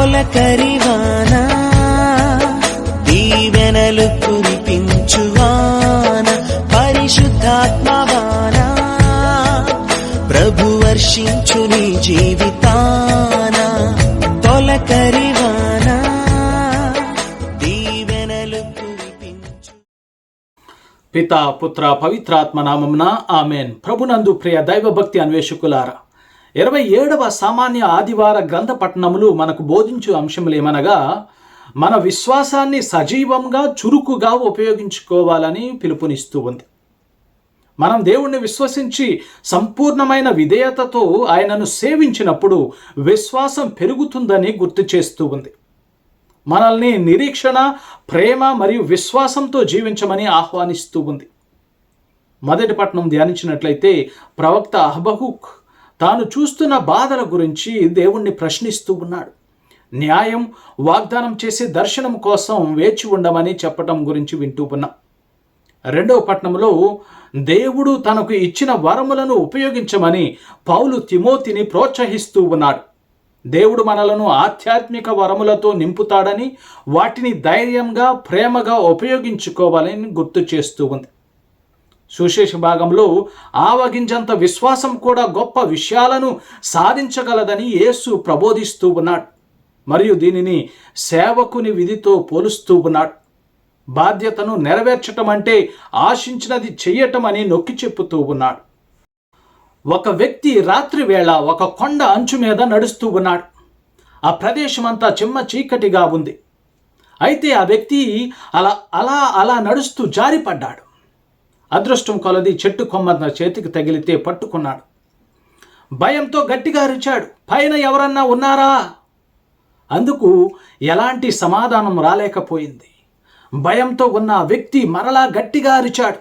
తొలకరివాన దీవెనలు కురిపించువాన పరిశుద్ధాత్మవాన ప్రభు వర్షించు నీ జీవితాన. తొలకరివాన దీవెనలు కురిపించు. పిత పుత్ర పవిత్రాత్మ నామమున ఆమెన్. ప్రభునందు ప్రియ దైవభక్తి అన్వేషకులారా ఇరవై ఏడవ సామాన్య ఆదివార గ్రంథ పట్టణములు మనకు బోధించు అంశములేమనగా మన విశ్వాసాన్ని సజీవంగా చురుకుగా ఉపయోగించుకోవాలని పిలుపునిస్తూ ఉంది. మనం దేవుణ్ణి విశ్వసించి సంపూర్ణమైన విధేయతతో ఆయనను సేవించినప్పుడు విశ్వాసం పెరుగుతుందని గుర్తు చేస్తూ ఉంది. మనల్ని నిరీక్షణ ప్రేమ మరియు విశ్వాసంతో జీవించమని ఆహ్వానిస్తూ ఉంది. మొదటి పట్టణం ధ్యానించినట్లయితే ప్రవక్త అహబహుక్ తాను చూస్తున్న బాధల గురించి దేవుణ్ణి ప్రశ్నిస్తూ ఉన్నాడు. న్యాయం వాగ్దానం చేసే దర్శనం కోసం వేచి ఉండమని చెప్పటం గురించి వింటూ ఉన్నాం. రెండవ పట్టణంలో దేవుడు తనకు ఇచ్చిన వరములను ఉపయోగించమని పౌలు తిమోతిని ప్రోత్సహిస్తూ ఉన్నాడు. దేవుడు మనలను ఆధ్యాత్మిక వరములతో నింపుతాడని వాటిని ధైర్యంగా ప్రేమగా ఉపయోగించుకోవాలని గుర్తు చేస్తూ ఉంది. సుశేష భాగంలో ఆవగించంత విశ్వాసం కూడా గొప్ప విషయాలను సాధించగలదని యేసు ప్రబోధిస్తూ ఉన్నాడు. మరియు దీనిని సేవకుని విధితో పోలుస్తూ ఉన్నాడు. బాధ్యతను నెరవేర్చటం అంటే ఆశించినది చెయ్యటం అని నొక్కి చెప్పుతూ ఉన్నాడు. ఒక వ్యక్తి రాత్రి వేళ ఒక కొండ అంచు మీద నడుస్తూ ఉన్నాడు. ఆ ప్రదేశం అంతా చిమ్మ చీకటిగా ఉంది. అయితే ఆ వ్యక్తి అలా అలా అలా నడుస్తూ జారిపడ్డాడు. అదృష్టం కొలది చెట్టు కొమ్మ చేతికి తగిలితే పట్టుకున్నాడు. భయంతో గట్టిగా అరిచాడు. పైన ఎవరన్నా ఉన్నారా? అందుకు ఎలాంటి సమాధానం రాలేకపోయింది. భయంతో ఉన్న వ్యక్తి మరలా గట్టిగా అరిచాడు.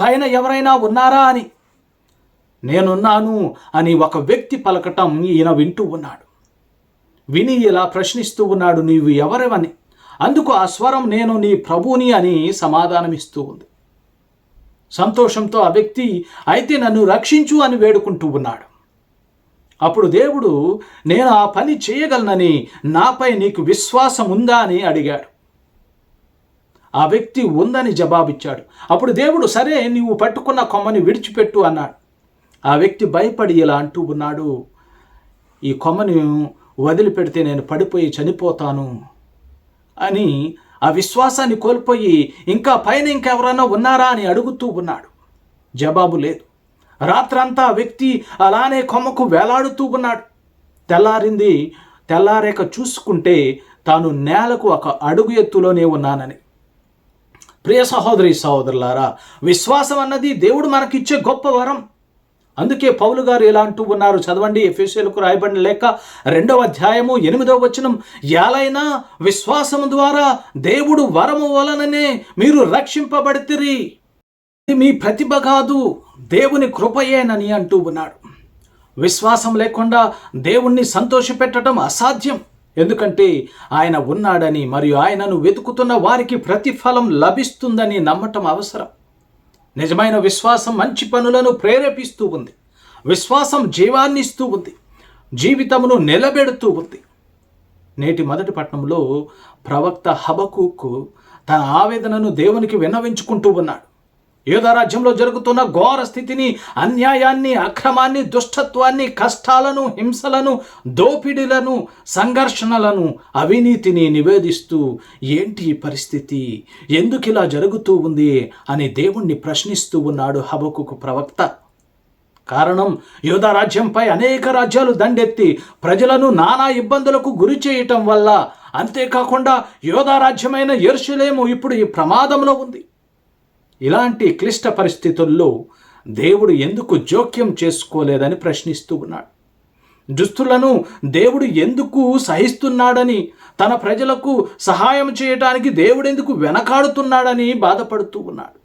పైన ఎవరైనా ఉన్నారా అని. నేనున్నాను అని ఒక వ్యక్తి పలకటం ఈయన వింటూ ఉన్నాడు. విని ఇలా ప్రశ్నిస్తూ ఉన్నాడు నీవు ఎవరెవని? అందుకు ఆ స్వరం నేను నీ ప్రభుని అని సమాధానమిస్తూ ఉంది. సంతోషంతో ఆ వ్యక్తి అయితే నన్ను రక్షించు అని వేడుకుంటూ ఉన్నాడు. అప్పుడు దేవుడు నేను ఆ పని చేయగలనని నాపై నీకు విశ్వాసం ఉందా అని అడిగాడు. ఆ వ్యక్తి ఉందని జవాబిచ్చాడు. అప్పుడు దేవుడు సరే నీవు పట్టుకున్న కొమ్మని విడిచిపెట్టు అన్నాడు. ఆ వ్యక్తి భయపడి ఇలా అంటూ ఉన్నాడు ఈ కొమ్మని వదిలిపెడితే నేను పడిపోయి చనిపోతాను అని ఆ విశ్వాసాన్ని కోల్పోయి ఇంకా పైన ఇంకెవరైనా ఉన్నారా అని అడుగుతూ ఉన్నాడు. జవాబు లేదు. రాత్రంతా వ్యక్తి అలానే కొమ్మకు వేలాడుతూ ఉన్నాడు. తెల్లారింది తెల్లారేక చూసుకుంటే తాను నేలకు ఒక అడుగు ఎత్తులోనే ఉన్నానని. ప్రియ సహోదరి సహోదరులారా విశ్వాసం అన్నది దేవుడు మనకిచ్చే గొప్ప వరం. అందుకే పౌలు గారు ఎలా అంటూ ఉన్నారు. చదవండి ఎఫ్ఎస్ఎలకు రాయబడిన లేక రెండవ అధ్యాయము ఎనిమిదవ వచనం. ఎలైనా విశ్వాసము ద్వారా దేవుడు వరము వలననే మీరు రక్షింపబడితిరి. మీ ప్రతిభ కాదు దేవుని కృపయేనని అంటూ ఉన్నాడు. విశ్వాసం లేకుండా దేవుణ్ణి సంతోషపెట్టడం అసాధ్యం. ఎందుకంటే ఆయన ఉన్నాడని మరియు ఆయనను వెతుకుతున్న వారికి ప్రతిఫలం లభిస్తుందని నమ్మటం అవసరం. నిజమైన విశ్వాసం మంచి పనులను ప్రేరేపిస్తూ ఉంది. విశ్వాసం జీవాన్ని ఇస్తూ ఉంది. జీవితమును నిలబెడుతూ ఉంది. నేటి మొదటి పట్టణంలో ప్రవక్త హబకుకు తన ఆవేదనను దేవునికి విన్నవించుకుంటూ ఉన్నాడు. యోధరాజ్యంలో జరుగుతున్న ఘోర స్థితిని అన్యాయాన్ని అక్రమాన్ని దుష్టత్వాన్ని కష్టాలను హింసలను దోపిడీలను సంఘర్షణలను అవినీతిని నివేదిస్తూ ఏంటి ఈ పరిస్థితి? ఎందుకు ఇలా జరుగుతూ ఉంది అని దేవుణ్ణి ప్రశ్నిస్తూ ఉన్నాడు హబకుకు ప్రవక్త. కారణం యోధా రాజ్యంపై అనేక రాజ్యాలు దండెత్తి ప్రజలను నానా ఇబ్బందులకు గురి చేయటం వల్ల. అంతేకాకుండా యోధా రాజ్యమైన ఎరుషులేము ఇప్పుడు ఈ ప్రమాదంలో ఉంది. ఇలాంటి క్లిష్ట పరిస్థితుల్లో దేవుడు ఎందుకు జోక్యం చేసుకోలేదని ప్రశ్నిస్తూ ఉన్నాడు. దుస్తులను దేవుడు ఎందుకు సహిస్తున్నాడని తన ప్రజలకు సహాయం చేయడానికి దేవుడు ఎందుకు వెనకాడుతున్నాడని బాధపడుతూ ఉన్నాడు.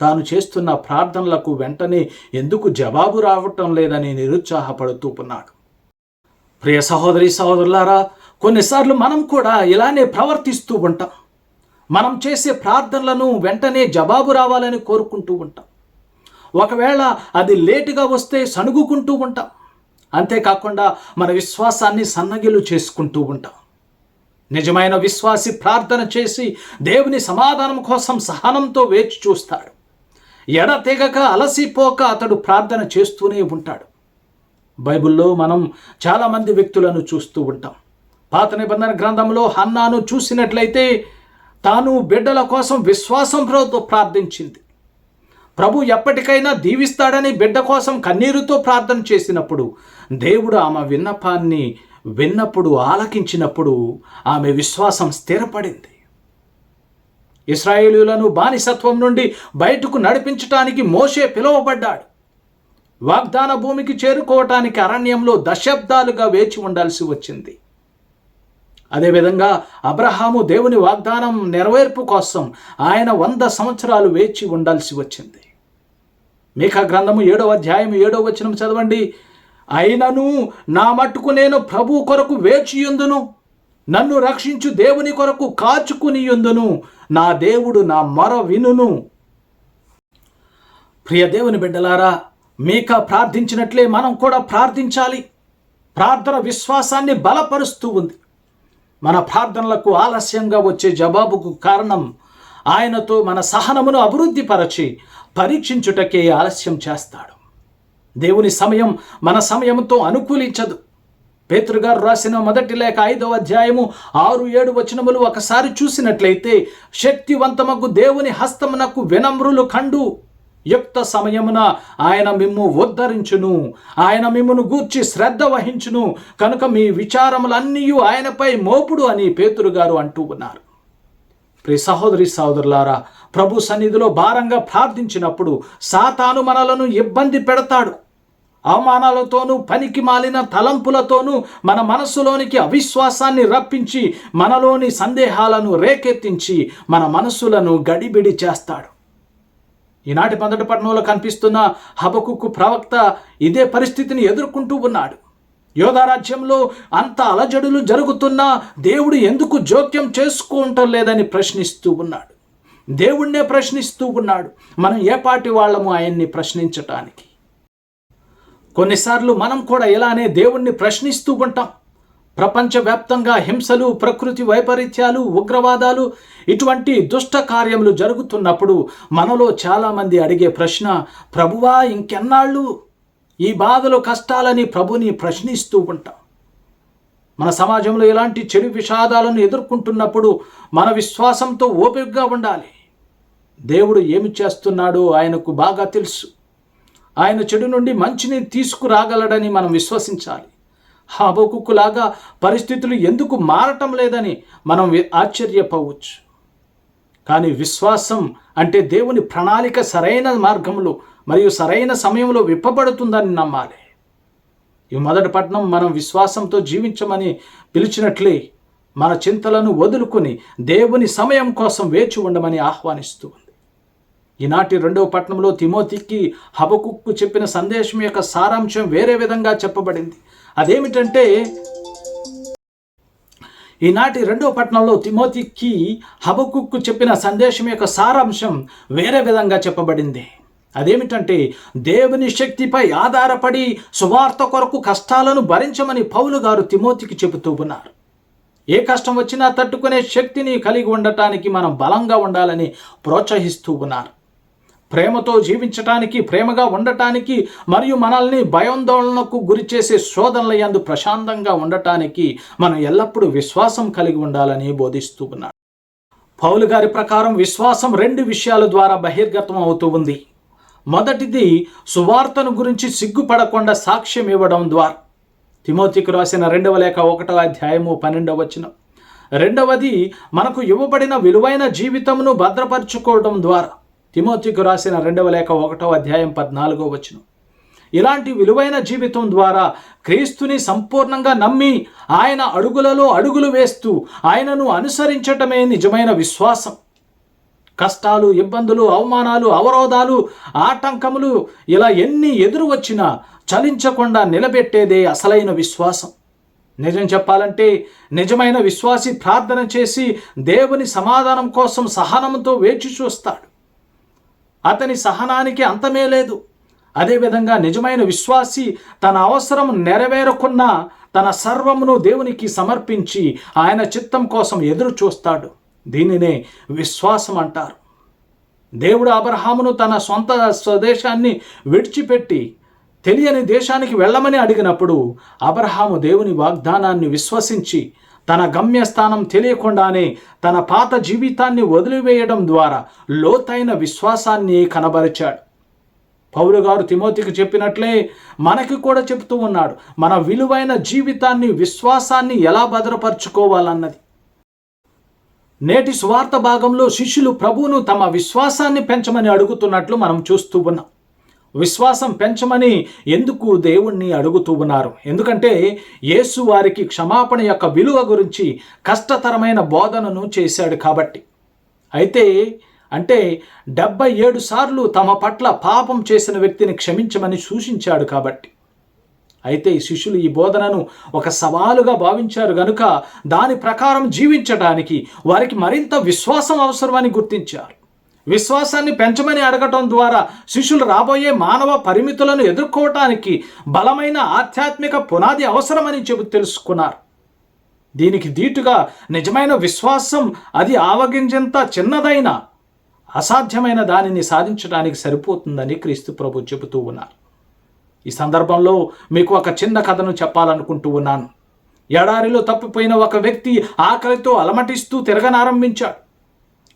తాను చేస్తున్న ప్రార్థనలకు వెంటనే ఎందుకు జవాబు రావటం లేదని నిరుత్సాహపడుతూ ఉన్నాడు. ప్రియ సహోదరి సహోదరులారా కొన్నిసార్లు మనం కూడా ఇలానే ప్రవర్తిస్తూ ఉంటాం. మనం చేసే ప్రార్థనలను వెంటనే జవాబు రావాలని కోరుకుంటూ ఉంటాం. ఒకవేళ అది లేటుగా వస్తే సణుగుకుంటూ ఉంటాం. అంతేకాకుండా మన విశ్వాసాన్ని సన్నగిలు చేసుకుంటూ ఉంటాం. నిజమైన విశ్వాసి ప్రార్థన చేసి దేవుని సమాధానం కోసం సహనంతో వేచి చూస్తాడు ఎడతెగక అలసిపోక అతడు ప్రార్థన చేస్తూనే ఉంటాడు. బైబిల్లో మనం చాలామంది వ్యక్తులను చూస్తూ ఉంటాం. పాత నిబంధన గ్రంథంలో హన్నాను చూసినట్లయితే తాను బిడ్డల కోసం విశ్వాసంతో ప్రార్థించింది. ప్రభు ఎప్పటికైనా దీవిస్తాడని బిడ్డ కోసం కన్నీరుతో ప్రార్థన చేసినప్పుడు దేవుడు ఆమె విన్నపాన్ని విన్నప్పుడు ఆలకించినప్పుడు ఆమె విశ్వాసం స్థిరపడింది. ఇస్రాయేలీలను బానిసత్వం నుండి బయటకు నడిపించటానికి మోషే పిలువబడ్డాడు. వాగ్దాన భూమికి చేరుకోవటానికి అరణ్యంలో దశాబ్దాలుగా వేచి ఉండాల్సి వచ్చింది. అదేవిధంగా అబ్రహాము దేవుని వాగ్దానం నెరవేర్పు కోసం ఆయన వంద సంవత్సరాలు వేచి ఉండాల్సి వచ్చింది. మేకా గ్రంథము ఏడవ అధ్యాయం ఏడవ వచనం చదవండి. అయినను నా మట్టుకు నేను ప్రభు కొరకు వేచియుందును నన్ను రక్షించు దేవుని కొరకు కాచుకునియుందును నా దేవుడు నా మొర వినును. ప్రియ దేవుని బిడ్డలారా మీక ప్రార్థించినట్లే మనం కూడా ప్రార్థించాలి. ప్రార్థన విశ్వాసాన్ని బలపరుస్తూ ఉంది. మన ప్రార్థనలకు ఆలస్యంగా వచ్చే జవాబుకు కారణం ఆయనతో మన సహనమును అభివృద్ధిపరచి పరీక్షించుటకే ఆలస్యం చేస్తాడు. దేవుని సమయం మన సమయంతో అనుకూలించదు. పేతృగారు రాసిన మొదటి లేఖ ఐదవ అధ్యాయము ఆరు ఏడు వచనములు ఒకసారి చూసినట్లయితే శక్తివంతమగు దేవుని హస్తమునకు వినమ్రులు కండు. యుక్త సమయమున ఆయన మిమ్ము ఉద్ధరించును. ఆయన మిమ్మును గూర్చి శ్రద్ధ వహించును. కనుక మీ విచారములన్నీ ఆయనపై మోపుడు అని పేతురు గారు అంటూ ఉన్నారు. ప్రి సహోదరి సహోదరులారా ప్రభు సన్నిధిలో భారంగా ప్రార్థించినప్పుడు సాతాను మనలను ఇబ్బంది పెడతాడు. అవమానాలతోనూ పనికి మాలిన తలంపులతోనూ మన మనస్సులోనికి అవిశ్వాసాన్ని రప్పించి మనలోని సందేహాలను రేకెత్తించి మన మనస్సులను గడిబిడి చేస్తాడు. ఈనాటి మొదటి పట్టణంలో కనిపిస్తున్న హబకుక్కు ప్రవక్త ఇదే పరిస్థితిని ఎదుర్కొంటూ ఉన్నాడు. యోధారాజ్యంలో అంత అలజడులు జరుగుతున్నా దేవుడు ఎందుకు జోక్యం చేసుకుంటం లేదని ప్రశ్నిస్తూ ఉన్నాడు. దేవుణ్ణే ప్రశ్నిస్తూ ఉన్నాడు. మనం ఏ పాటి వాళ్ళము ఆయన్ని ప్రశ్నించటానికి? కొన్నిసార్లు మనం కూడా ఇలానే దేవుణ్ణి ప్రశ్నిస్తూ ఉంటాం. ప్రపంచవ్యాప్తంగా హింసలు ప్రకృతి వైపరీత్యాలు ఉగ్రవాదాలు ఇటువంటి దుష్ట కార్యములు జరుగుతున్నప్పుడు మనలో చాలామంది అడిగే ప్రశ్న ప్రభువా ఇంకెన్నాళ్ళు ఈ బాధలు కష్టాలని ప్రభుని ప్రశ్నిస్తూ ఉంటాం. మన సమాజంలో ఇలాంటి చెడు విషాదాలను ఎదుర్కొంటున్నప్పుడు మన విశ్వాసంతో ఓపికగా ఉండాలి. దేవుడు ఏమి చేస్తున్నాడో ఆయనకు బాగా తెలుసు. ఆయన చెడు నుండి మంచిని తీసుకురాగలడని మనం విశ్వసించాలి. హాబోకులాగా పరిస్థితులు ఎందుకు మారటం లేదని మనం ఆశ్చర్యపోవచ్చు. కానీ విశ్వాసం అంటే దేవుని ప్రణాళిక సరైన మార్గంలో మరియు సరైన సమయంలో విప్పబడుతుందని నమ్మాలి. ఈ మొదటి పట్నం మనం విశ్వాసంతో జీవించమని పిలిచినట్లే మన చింతలను వదులుకొని దేవుని సమయం కోసం వేచి ఉండమని ఆహ్వానిస్తూ ఉంది. ఈనాటి రెండవ పట్నంలో తిమోతికి హబకుక్కు చెప్పిన సందేశం యొక్క సారాంశం వేరే విధంగా చెప్పబడింది. అదేమిటంటే ఈనాటి రెండవ పట్టణంలో తిమోతికి హబకుక్కు చెప్పిన సందేశం యొక్క సారాంశం వేరే విధంగా చెప్పబడింది. అదేమిటంటే దేవుని శక్తిపై ఆధారపడి సువార్త కొరకు కష్టాలను భరించమని పౌలు గారు తిమోతికి చెబుతూ ఉన్నారు. ఏ కష్టం వచ్చినా తట్టుకునే శక్తిని కలిగి ఉండటానికి మనం బలంగా ఉండాలని ప్రోత్సహిస్తూ ఉన్నారు. ప్రేమతో జీవించటానికి ప్రేమగా ఉండటానికి మరియు మనల్ని భయాందోళనకు గురి చేసే శోధనల యందు ప్రశాంతంగా ఉండటానికి మనం ఎల్లప్పుడూ విశ్వాసం కలిగి ఉండాలని బోధిస్తూ ఉన్నాడు. పౌలు గారి ప్రకారం విశ్వాసం రెండు విషయాల ద్వారా బహిర్గతం అవుతూ ఉంది. మొదటిది సువార్తను గురించి సిగ్గుపడకుండా సాక్ష్యం ఇవ్వడం ద్వారా. తిమోతికి రాసిన రెండవ లేఖ ఒకటవ అధ్యాయము పన్నెండవ వచనం. రెండవది మనకు ఇవ్వబడిన విలువైన జీవితమును భద్రపరచుకోవడం ద్వారా. తిమోతికు రాసిన రెండవ లేఖ ఒకటో అధ్యాయం పద్నాలుగో వచనం. ఇలాంటి విలువైన జీవితం ద్వారా క్రీస్తుని సంపూర్ణంగా నమ్మి ఆయన అడుగులలో అడుగులు వేస్తూ ఆయనను అనుసరించటమే నిజమైన విశ్వాసం. కష్టాలు ఇబ్బందులు అవమానాలు అవరోధాలు ఆటంకములు ఇలా ఎన్ని ఎదురు వచ్చినా చలించకుండా నిలబెట్టేదే అసలైన విశ్వాసం. నిజం చెప్పాలంటే నిజమైన విశ్వాసి ప్రార్థన చేసి దేవుని సమాధానం కోసం సహనంతో వేచి చూస్తాడు. అతని సహనానికి అంతమే లేదు. అదేవిధంగా నిజమైన విశ్వాసి తన అవసరం నెరవేరకున్నా తన సర్వమును దేవునికి సమర్పించి ఆయన చిత్తం కోసం ఎదురు చూస్తాడు. దీనినే విశ్వాసం అంటారు. దేవుడు అబ్రహామును తన సొంత స్వదేశాన్ని విడిచిపెట్టి తెలియని దేశానికి వెళ్ళమని అడిగినప్పుడు అబ్రహాము దేవుని వాగ్దానాన్ని విశ్వసించి తన గమ్యస్థానం తెలియకుండానే తన పాత జీవితాన్ని వదిలివేయడం ద్వారా లోతైన విశ్వాసాన్ని కనబరిచాడు. పౌలు గారు తిమోతికి చెప్పినట్లే మనకి కూడా చెప్తూ ఉన్నాడు మన విలువైన జీవితాన్ని విశ్వాసాన్ని ఎలా భద్రపరచుకోవాలన్నది. నేటి స్వార్థ భాగంలో శిష్యులు ప్రభువును తమ విశ్వాసాన్ని పెంచమని అడుగుతున్నట్లు మనం చూస్తూ ఉన్నాం. విశ్వాసం పెంచమని ఎందుకు దేవుణ్ణి అడుగుతూ ఉన్నారు? ఎందుకంటే యేసు వారికి క్షమాపణ యొక్క విలువ గురించి కష్టతరమైన బోధనను చేశాడు కాబట్టి. అయితే అంటే డెబ్బై ఏడు సార్లు తమ పట్ల పాపం చేసిన వ్యక్తిని క్షమించమని సూచించాడు కాబట్టి. అయితే శిష్యులు ఈ బోధనను ఒక సవాలుగా భావించారు గనుక దాని ప్రకారం జీవించడానికి వారికి మరింత విశ్వాసం అవసరమని గుర్తించారు. విశ్వాసాన్ని పెంచమని అడగటం ద్వారా శిష్యులు రాబోయే మానవ పరిమితులను ఎదుర్కోవటానికి బలమైన ఆధ్యాత్మిక పునాది అవసరమని చెబు తెలుసుకున్నారు. దీనికి దీటుగా నిజమైన విశ్వాసం అది ఆవగింజంత చిన్నదైన అసాధ్యమైన దానిని సాధించడానికి సరిపోతుందని క్రీస్తు ప్రభు చెబుతూ ఉన్నారు. ఈ సందర్భంలో మీకు ఒక చిన్న కథను చెప్పాలనుకుంటూ ఉన్నాను. ఎడారిలో తప్పిపోయిన ఒక వ్యక్తి ఆకలితో అలమటిస్తూ తిరగనారంభించాడు.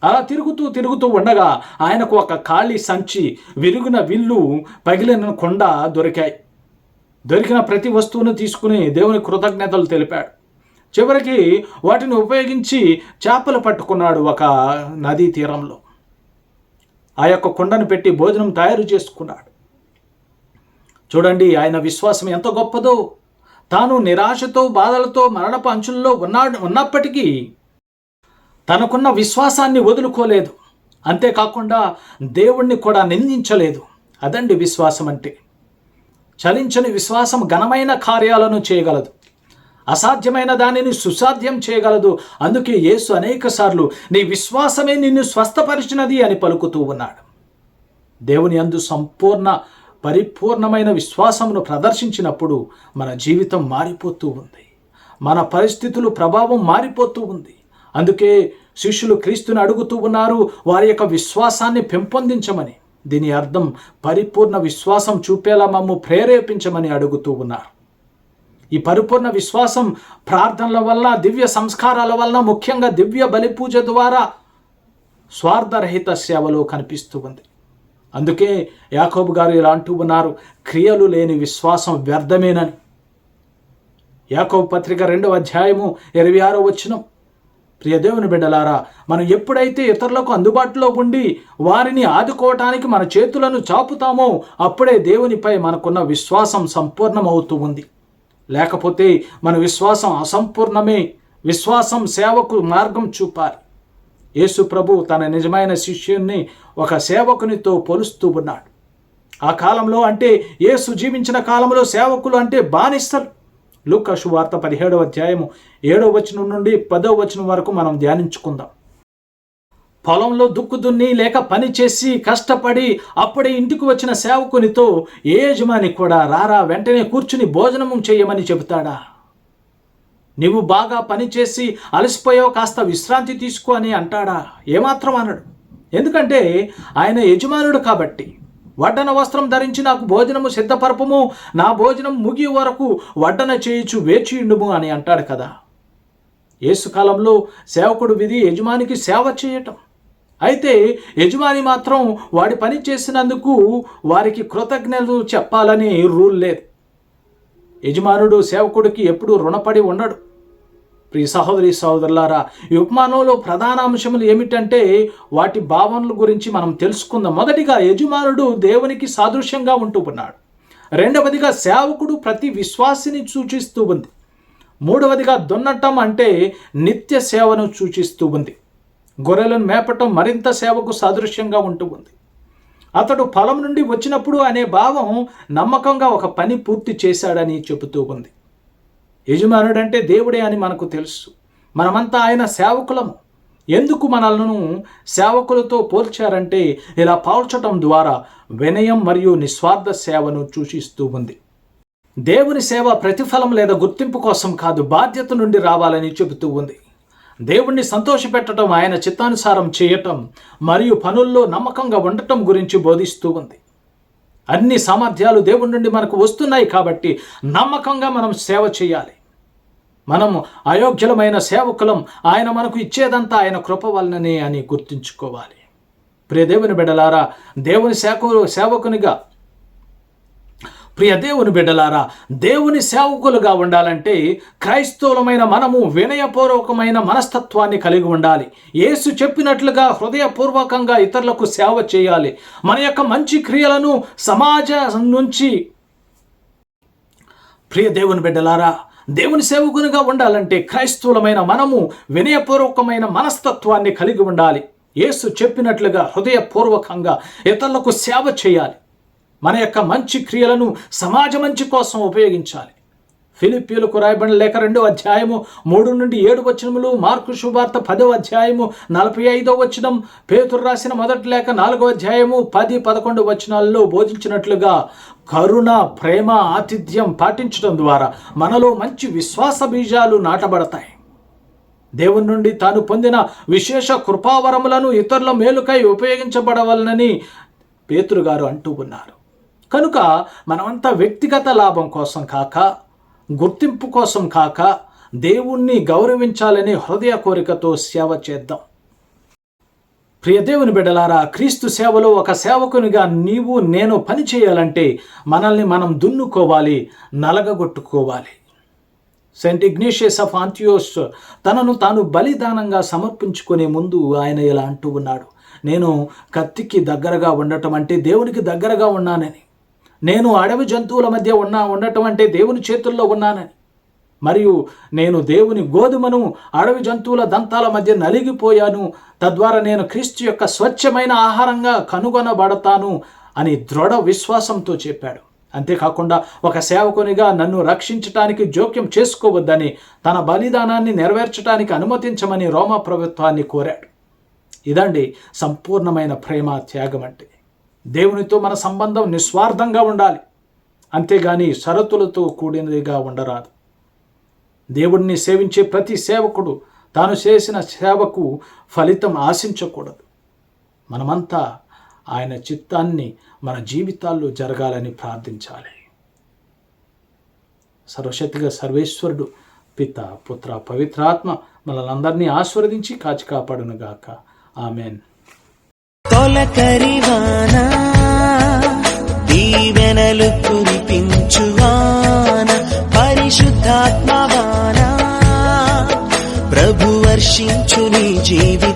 అలా తిరుగుతూ తిరుగుతూ ఉండగా ఆయనకు ఒక ఖాళీ సంచి విరుగున విల్లు పగిలిన కొండ దొరికాయి. దొరికిన ప్రతి వస్తువును తీసుకుని దేవుని కృతజ్ఞతలు తెలిపాడు. చివరికి వాటిని ఉపయోగించి చేపలు పట్టుకున్నాడు ఒక నదీ తీరంలో. ఆ యొక్క కొండను పెట్టి భోజనం తయారు చేసుకున్నాడు. చూడండి ఆయన విశ్వాసం ఎంత గొప్పదో. తాను నిరాశతో బాధలతో మరణపు అంచుల్లో ఉన్నాడు ఉన్నప్పటికీ తనకున్న విశ్వాసాన్ని వదులుకోలేదు. అంతేకాకుండా దేవుణ్ణి కూడా నిందించలేదు. అదండి విశ్వాసం అంటే. చలించని విశ్వాసం ఘనమైన కార్యాలను చేయగలదు. అసాధ్యమైన దానిని సుసాధ్యం చేయగలదు. అందుకే యేసు అనేక సార్లు నీ విశ్వాసమే నిన్ను స్వస్థపరిచినది అని పలుకుతూ ఉన్నాడు. దేవుని అందు సంపూర్ణ పరిపూర్ణమైన విశ్వాసమును ప్రదర్శించినప్పుడు మన జీవితం మారిపోతూ ఉంది. మన పరిస్థితులు ప్రభావం మారిపోతూ ఉంది. అందుకే శిష్యులు క్రీస్తుని అడుగుతూ ఉన్నారు వారి యొక్క విశ్వాసాన్ని పెంపొందించమని. దీని అర్థం పరిపూర్ణ విశ్వాసం చూపేలా మమ్ము ప్రేరేపించమని అడుగుతూ ఉన్నారు. ఈ పరిపూర్ణ విశ్వాసం ప్రార్థనల వల్ల దివ్య సంస్కారాల వలన ముఖ్యంగా దివ్య బలిపూజ ద్వారా స్వార్థరహిత సేవలో కనిపిస్తూ ఉంది. అందుకే యాకోబు గారు ఇలా అంటూ ఉన్నారు క్రియలు లేని విశ్వాసం వ్యర్థమేనని. యాకోబు పత్రిక రెండవ అధ్యాయము ఇరవై ఆరో వచ్చినాం ప్రియ దేవుని బిడ్డలారా మనం ఎప్పుడైతే ఇతరులకు అందుబాటులో ఉండి వారిని ఆదుకోవటానికి మన చేతులను చాపుతామో అప్పుడే దేవునిపై మనకున్న విశ్వాసం సంపూర్ణమవుతూ ఉంది. లేకపోతే మన విశ్వాసం అసంపూర్ణమే. విశ్వాసం సేవకు మార్గం చూపాలి. యేసు ప్రభు తన నిజమైన శిష్యుణ్ణి ఒక సేవకునితో పోలుస్తూ ఉన్నాడు. ఆ కాలంలో అంటే యేసు జీవించిన కాలంలో సేవకులు అంటే బానిస్తలు లూకా శువార్త పదిహేడవ అధ్యాయము ఏడవ వచనం నుండి పదవ వచనం వరకు మనం ధ్యానించుకుందాం. పొలంలో దుక్కు దున్ని లేక పని చేసి కష్టపడి అప్పుడే ఇంటికి వచ్చిన సేవకునితో ఏ యజమాని కూడా రారా వెంటనే కూర్చుని భోజనము చేయమని చెబుతాడా? నీవు బాగా పనిచేసి అలసిపోయావు కాస్త విశ్రాంతి తీసుకో అని అంటాడా? ఏమాత్రం అనడు. ఎందుకంటే ఆయన యజమానుడు కాబట్టి. వడ్డన వస్త్రం ధరించి నాకు భోజనము సిద్ధపరపము. నా భోజనం ముగి వరకు వడ్డన చేయుచు వేచియుండుము అని అంటాడు కదా. ఏసుకాలంలో సేవకుడు విధి యజమానికి సేవ చేయటం. అయితే యజమాని మాత్రం వాడి పని చేసినందుకు వారికి కృతజ్ఞతలు చెప్పాలని రూల్ లేదు. యజమానుడు సేవకుడికి ఎప్పుడూ రుణపడి ఉండడు. ప్రియ సహోదరి సహోదరులారా ఈ ఉపమానంలో ప్రధాన అంశములు ఏమిటంటే వాటి భావనల గురించి మనం తెలుసుకుందాం. మొదటిగా యజమానుడు దేవునికి సాదృశ్యంగా ఉంటూ ఉన్నాడు. రెండవదిగా సేవకుడు ప్రతి విశ్వాసిని సూచిస్తూ ఉంది. మూడవదిగా దున్నటం అంటే నిత్య సేవను సూచిస్తూ ఉంది. గొర్రెలను మేపటం మరింత సేవకు సాదృశ్యంగా ఉంటూ ఉంది. అతడు పొలం నుండి వచ్చినప్పుడు అనే భావం నమ్మకంగా ఒక పని పూర్తి చేశాడని చెబుతూ ఉంది. యజమానుడంటే దేవుడే అని మనకు తెలుసు. మనమంతా ఆయన సేవకులము. ఎందుకు మనలను సేవకులతో పోల్చారంటే ఇలా పోల్చటం ద్వారా వినయం మరియు నిస్వార్థ సేవను సూచిస్తూ ఉంది. దేవుని సేవ ప్రతిఫలం లేదా గుర్తింపు కోసం కాదు బాధ్యత నుండి రావాలని చెబుతూ ఉంది. దేవుణ్ణి సంతోషపెట్టడం ఆయన చిత్తానుసారం చేయటం మరియు పనుల్లో నమ్మకంగా ఉండటం గురించి బోధిస్తూ ఉంది. అన్ని సామర్థ్యాలు దేవుడి నుండి మనకు వస్తున్నాయి కాబట్టి నమ్మకంగా మనం సేవ చేయాలి. మనము అయోగ్యులమైన సేవకులం ఆయన మనకు ఇచ్చేదంతా ఆయన కృప వలననే అని గుర్తుంచుకోవాలి. ప్రియదేవుని బిడలారా దేవుని సేవకు సేవకునిగా ప్రియ దేవుని బిడ్డలారా దేవుని సేవకులుగా ఉండాలంటే క్రైస్తవులమైన మనము వినయపూర్వకమైన మనస్తత్వాన్ని కలిగి ఉండాలి. యేసు చెప్పినట్లుగా హృదయపూర్వకంగా ఇతరులకు సేవ చేయాలి. మన యొక్క మంచి క్రియలను సమాజం నుంచి ప్రియ దేవుని బిడ్డలారా దేవుని సేవకునిగా ఉండాలంటే క్రైస్తవులమైన మనము వినయపూర్వకమైన మనస్తత్వాన్ని కలిగి ఉండాలి. యేసు చెప్పినట్లుగా హృదయపూర్వకంగా ఇతరులకు సేవ చేయాలి. మన యొక్క మంచి క్రియలను సమాజ మంచి కోసం ఉపయోగించాలి. ఫిలిప్పీలకు రాయబడిన లేఖ రెండో అధ్యాయము మూడు నుండి ఏడు వచనములు మార్కు శుభార్త పదో అధ్యాయము నలభై ఐదో వచనం పేతురు రాసిన మొదటి లేఖ నాలుగో అధ్యాయము పది పదకొండు వచనాల్లో బోధించినట్లుగా కరుణ ప్రేమ ఆతిథ్యం పాటించడం ద్వారా మనలో మంచి విశ్వాస బీజాలు నాటబడతాయి. దేవుని నుండి తాను పొందిన విశేష కృపావరములను ఇతరుల మేలుకై ఉపయోగించబడవలనని పేతురు గారు అంటూ ఉన్నారు. కనుక మనమంతా వ్యక్తిగత లాభం కోసం కాక గుర్తింపు కోసం కాక దేవుణ్ణి గౌరవించాలనే హృదయ కోరికతో సేవ చేద్దాం. ప్రియ దేవుని బిడ్డలారా క్రీస్తు సేవలో ఒక సేవకునిగా నీవు నేను పని చేయాలంటే మనల్ని మనం దున్నుకోవాలి నలగగొట్టుకోవాలి. సెయింట్ ఇగ్నేషియస్ ఆఫ్ ఆంటియోస్ తనను తాను బలిదానంగా సమర్పించుకునే ముందు ఆయన ఇలా అంటూ ఉన్నాడు నేను కత్తికి దగ్గరగా ఉండటం అంటే దేవునికి దగ్గరగా ఉన్నానని. నేను అడవి జంతువుల మధ్య ఉన్నా ఉండటం అంటే దేవుని చేతుల్లో ఉన్నానని. మరియు నేను దేవుని గోధుమను అడవి జంతువుల దంతాల మధ్య నలిగిపోయాను. తద్వారా నేను క్రీస్తు యొక్క స్వచ్ఛమైన ఆహారంగా కనుగొనబడతాను అని దృఢ విశ్వాసంతో చెప్పాడు. అంతేకాకుండా ఒక సేవకునిగా నన్ను రక్షించటానికి జోక్యం చేసుకోవద్దని తన బలిదానాన్ని నెరవేర్చడానికి అనుమతించమని రోమా ప్రభుత్వాన్ని కోరాడు. ఇదండి సంపూర్ణమైన ప్రేమ త్యాగం అంటే. దేవునితో మన సంబంధం నిస్వార్థంగా ఉండాలి. అంతేగాని షరతులతో కూడినదిగా ఉండరాదు. దేవుడిని సేవించే ప్రతి సేవకుడు తాను చేసిన సేవకు ఫలితం ఆశించకూడదు. మనమంతా ఆయన చిత్తాన్ని మన జీవితాల్లో జరగాలని ప్రార్థించాలి. సర్వశక్తిగా సర్వేశ్వరుడు పిత పుత్ర పవిత్రాత్మ మనల్ని ఆశీర్వదించి కాచి కాపాడునుగాక. ఆమెన్. తొలకరివాన దీవెనలు కురిపించువాన పరిశుద్ధాత్మవాన ప్రభు వర్షించు నీ జీవితా